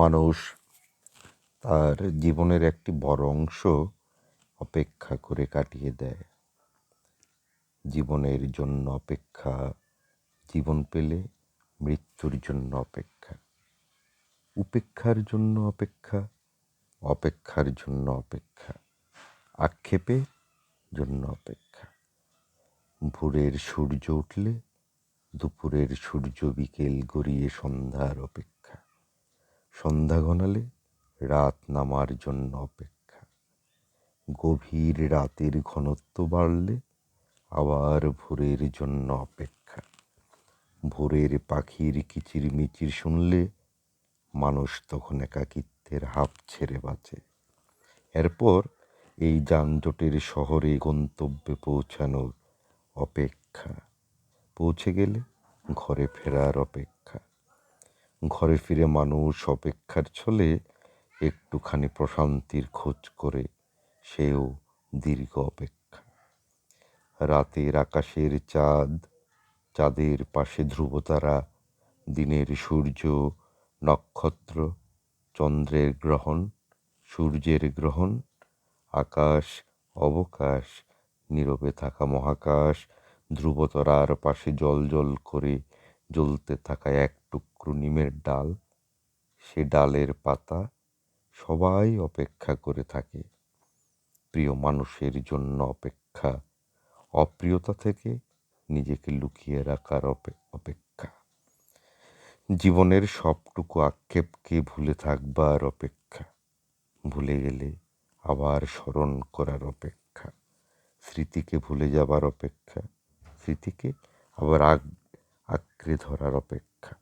মানুষ তার জীবনের একটি বড় অংশ অপেক্ষা করে কাটিয়ে দেয়। জীবনের জন্য অপেক্ষা, জীবন পেলে মৃত্যুর জন্য অপেক্ষা, উপেক্ষার জন্য অপেক্ষা, অপেক্ষার জন্য অপেক্ষা, আক্ষেপের জন্য অপেক্ষা। ভোরের সূর্য উঠলে দুপুরের সূর্য বিকেল গড়িয়ে সন্ধ্যার অপেক্ষা। সন্ধ্যা রাত নামার জন্য অপেক্ষা। গভীর রাতের ঘনত্ব বাড়লে আবার ভোরের জন্য অপেক্ষা। ভোরের পাখির কিচিরমিচির শুনলে মানুষ তখন একাকিত্বের হাঁপ ছেড়ে বাঁচে। এরপর এই যানজটের শহরে গন্তব্যে পৌঁছানোর অপেক্ষা। পৌঁছে গেলে ঘরে ফেরার অপেক্ষা। ঘরে ফিরে মানুষ অপেক্ষার ছলে একটুখানি প্রশান্তির খোঁজ করে, সেও দীর্ঘ অপেক্ষা। রাতের আকাশের চাঁদ, চাঁদের পাশে ধ্রুবতারা, দিনের সূর্য, নক্ষত্র, চন্দ্রের গ্রহণ, সূর্যের গ্রহণ, আকাশ, অবকাশ, নীরবে থাকা মহাকাশ, ধ্রুবতারার পাশে জল জল করে জ্বলতে থাকা এক সে ডালের পাতা সবাই অপেক্ষা করে থাকে। প্রিয় মানুষের জন্য অপেক্ষা, অপ্রিয়তা থেকে নিজেকে লুকিয়ে রাখার অপেক্ষা। জীবনের সবটুকু আক্ষেপকে ভুলে থাকবার অপেক্ষা, ভুলে গেলে আবার স্মরণ করার অপেক্ষা। স্মৃতিকে ভুলে যাবার অপেক্ষা, স্মৃতিকে আবার আগ, আঁকড়ে ধরার অপেক্ষা।